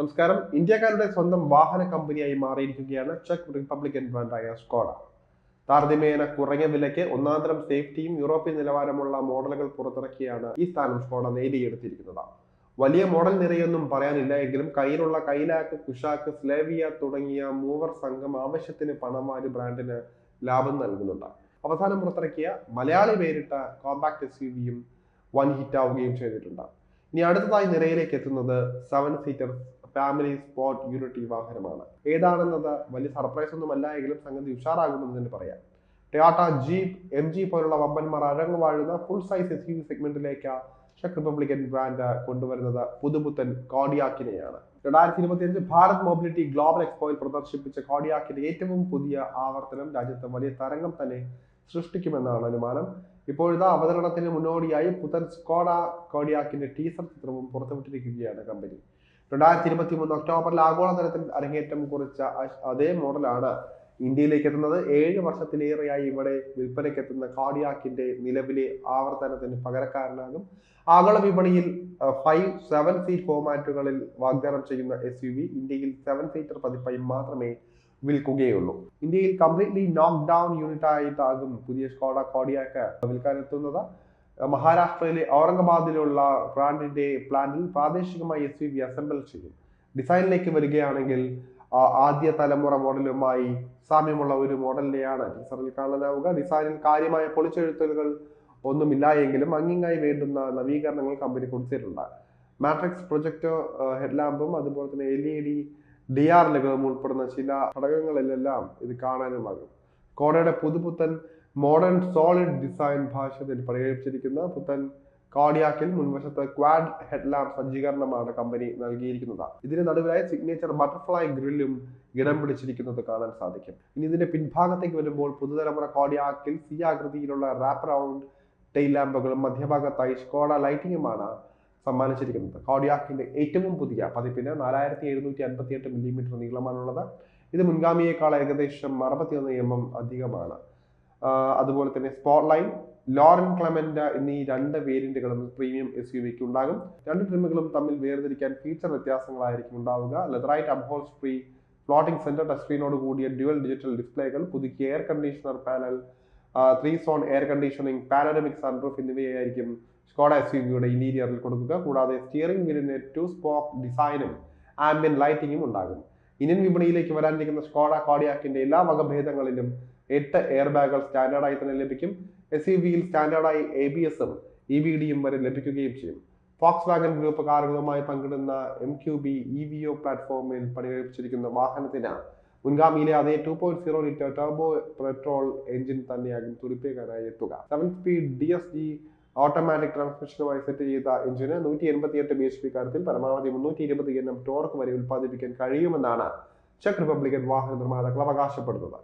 നമസ്കാരം. ഇന്ത്യക്കാരുടെ സ്വന്തം വാഹന കമ്പനിയായി മാറിയിരിക്കുകയാണ് ചെക്ക് റിപ്പബ്ലിക്കൻ ബ്രാൻഡായ സ്കോഡ. താരതമ്യേന കുറഞ്ഞ വിലയ്ക്ക് ഒന്നാന്തരം സേഫ്റ്റിയും യൂറോപ്യൻ നിലവാരമുള്ള മോഡലുകൾ പുറത്തിറക്കിയാണ് ഈ സ്ഥാനം സ്കോഡ നേടിയെടുത്തിരിക്കുന്നത്. വലിയ മോഡൽ നിരയൊന്നും പറയാനില്ല എങ്കിലും കയ്യിലുള്ള കൈലാക്ക് കുഷാക്ക് സ്ലേവിയ തുടങ്ങിയ മൂവർ സംഘം ആവശ്യത്തിന് പണമാര് ബ്രാൻഡിന് ലാഭം നൽകുന്നുണ്ട്. അവസാനം പുറത്തിറക്കിയ മലയാളി പേരിട്ട കോമ്പാക്ട് എസ് യു വിയും വൻ ഹിറ്റാവുകയും ചെയ്തിട്ടുണ്ട്. ഇനി അടുത്തതായി നിരയിലേക്ക് എത്തുന്നത് സെവൻ സീറ്റർ ഫാമിലി സ്പോട്ട് യൂണിറ്റി വാഹനമാണ് ഏതാണെന്നത് വലിയ സർപ്രൈസ് ഒന്നും അല്ല എങ്കിലും സംഗതി ഉഷാറാകുമെന്ന് തന്നെ പറയാം. ടൊയാട്ട ജീപ്പ് എം ജി പോലുള്ള വമ്പന്മാർ അരങ്ങ് വാഴുന്ന ഫുൾ സൈസ് എസ് യു സെഗ്മെന്റിലേക്ക് ചെക്ക് റിപ്പബ്ലിക്കൻ ബ്രാൻഡ് കൊണ്ടുവരുന്നത് പുതുപുത്തൻ കോഡിയാക്കിനെയാണ് രണ്ടായിരത്തി ഇരുപത്തിയഞ്ച് ഭാരത് മൊബിലിറ്റി ഗ്ലോബൽ എക്സ്പോയിൽ പ്രദർശിപ്പിച്ച കോഡിയാക്കിന്റെ ഏറ്റവും പുതിയ ആവർത്തനം രാജ്യത്ത് വലിയ തരംഗം തന്നെ സൃഷ്ടിക്കുമെന്നാണ് അനുമാനം. ഇപ്പോഴത്തെ അവതരണത്തിന് മുന്നോടിയായി പുതൻ സ്കോഡ കോഡിയാക്കിന്റെ ടീസർ ചിത്രവും പുറത്തുവിട്ടിരിക്കുകയാണ് കമ്പനി രണ്ടായിരത്തി ഇരുപത്തി മൂന്ന് ഒക്ടോബറിൽ ആഗോളതലത്തിൽ അരങ്ങേറ്റം കുറിച്ച അതേ മോഡലാണ് ഇന്ത്യയിലേക്ക് എത്തുന്നത് ഏഴ് വർഷത്തിലേറെയായി ഇവിടെ വിൽപ്പനയ്ക്ക് എത്തുന്ന കാർഡിയാക്കിന്റെ നിലവിലെ ആവർത്തനത്തിന് പകരക്കാരനാകും. ആഗോള വിപണിയിൽ ഫൈവ് സെവൻ സീറ്റ് ഫോമാറ്റുകളിൽ വാഗ്ദാനം ചെയ്യുന്ന എസ് യു വി ഇന്ത്യയിൽ സെവൻ സീറ്റർ പതിപ്പായി മാത്രമേ വിൽക്കുകയുള്ളൂ. ഇന്ത്യയിൽ കംപ്ലീറ്റ്ലി നോക്ക് ഡൗൺ യൂണിറ്റ് ആയിട്ടാകും പുതിയ സ്കോഡ കോഡിയാക്ക് വിൽക്കാൻ എത്തുന്നത് മഹാരാഷ്ട്രയിലെ ഔറംഗാബാദിലുള്ള ബ്രാൻഡിന്റെ പ്ലാന്റിൽ പ്രാദേശികമായി എസ് യു വി അസംബിൾ ചെയ്യും. ഡിസൈനിലേക്ക് വരികയാണെങ്കിൽ ആദ്യ തലമുറ മോഡലുമായി സാമ്യമുള്ള ഒരു മോഡലിനെയാണ് ടീസറിൽ കാണാനാവുക. ഡിസൈനിൽ കാര്യമായ പൊളിച്ചെഴുത്തലുകൾ ഒന്നുമില്ല എങ്കിലും അങ്ങിങ്ങായി വേണ്ടുന്ന നവീകരണങ്ങൾ കമ്പനി കൊടുത്തിട്ടുണ്ട്. മാട്രിക്സ് പ്രൊജക്ടർ ഹെഡ്ലാമ്പും അതുപോലെ തന്നെ L E D D R ലുകളും ഉൾപ്പെടുന്ന ചില ഘടകങ്ങളിലെല്ലാം ഇത് കാണാനുമാകും. കോഡയുടെ പുതുപുത്തൻ മോഡേൺ സോളിഡ് ഡിസൈൻ ഭാഷയിൽ പരിഗണിച്ചിരിക്കുന്ന പുത്തൻ കാർഡിയാക്കിൽ മുൻവശത്ത് ക്വാഡ് ഹെഡ്ലാമ്പ് സജ്ജീകരണമാണ് കമ്പനി നൽകിയിരിക്കുന്നത്. ഇതിന് നടുവിലായി സിഗ്നേച്ചർ ബട്ടർഫ്ലൈ ഗ്രില്ലും ഇടം പിടിച്ചിരിക്കുന്നത് കാണാൻ സാധിക്കും. ഇനി ഇതിന്റെ പിൻഭാഗത്തേക്ക് വരുമ്പോൾ പുതുതലമുറ കോഡിയാക്കിൽ സി ആകൃതിയിലുള്ള റാപ്പ് റൗണ്ട് ടെയിൽ ലാമ്പുകളും മധ്യഭാഗത്തായി സ്കോഡ ലൈറ്റിംഗുമാണ് സമ്മാനിച്ചിരിക്കുന്നത്. കോഡിയാക്കിന്റെ ഏറ്റവും പുതിയ പതിപ്പിന് നാലായിരത്തി എഴുന്നൂറ്റി അൻപത്തി എട്ട് മില്ലിമീറ്റർ നീളമാണുള്ളത്. ഇത് മുൻഗാമിയേക്കാൾ ഏകദേശം അറുപത്തിയൊന്ന് എം എം അധികമാണ്. അതുപോലെ തന്നെ സ്പോട്ട്ലൈൻ ലോറൻ ക്ലമൻഡ എന്നീ രണ്ട് വേരിയന്റുകളും പ്രീമിയം എസ് യു വിക്ക് ഉണ്ടാകും. രണ്ട് ട്രിമ്മുകളും തമ്മിൽ വേർതിരിക്കാൻ ഫീച്ചർ വ്യത്യാസങ്ങളായിരിക്കും ഉണ്ടാവുക. Leatherette upholstery free floating centre touch സ്ക്രീനോട് കൂടിയ ഡ്യുവൽ ഡിജിറ്റൽ ഡിസ്പ്ലേകൾ പുതുക്കിയ air conditioner panel three zone air conditioning panoramic sunroof എന്നിവയായിരിക്കും Skoda S U വിയുടെ ഇന്റീരിയറിൽ കൊടുക്കുക. കൂടാതെ സ്റ്റിയറിംഗ് വീലിന് ടു സ്പോക്ക് ഡിസൈനും ആംബിയൻ ലൈറ്റിംഗും ഉണ്ടാകും. ഇന്ത്യൻ വിപണിയിലേക്ക് വരാനിരിക്കുന്ന സ്കോഡ കോഡിയാക്കിന്റെ എല്ലാ വകഭേദങ്ങളിലും എട്ട് എയർ ബാഗുകൾ സ്റ്റാൻഡേർഡായി തന്നെ ലഭിക്കും. എസ് യു വിയിൽ സ്റ്റാൻഡേർഡായി എ ബി എസും ഇ വി ഡിയും വരെ ലഭിക്കുകയും ചെയ്യും. ഫോക്സ് വാഗൻ ഗ്രൂപ്പ് കാറുകളുമായി പങ്കിടുന്ന M Q B E V O പ്ലാറ്റ്ഫോമിൽ പണികഴിപ്പിച്ചിരിക്കുന്ന വാഹനത്തിന് മുൻഗാമിയിലെ അതേ two point zero litre turbo petrol engine തന്നെയാകും തുടിപ്പിക്കാനായി എത്തുക. Seven speed D S G automatic ട്രാൻസ്മിഷനുമായി set ചെയ്ത എഞ്ചിന് നൂറ്റി എൺപത്തി എട്ട് ബി എച്ച് പി കാര്യത്തിൽ പരമാവധി മുന്നൂറ്റി ഇരുപത് എണ്ണം ടോർക്ക് വരെ ഉൽപ്പാദിപ്പിക്കാൻ കഴിയുമെന്നാണ് ചെക്ക് റിപ്പബ്ലിക്കൻ വാഹന നിർമ്മാതാക്കൾ അവകാശപ്പെടുന്നത്.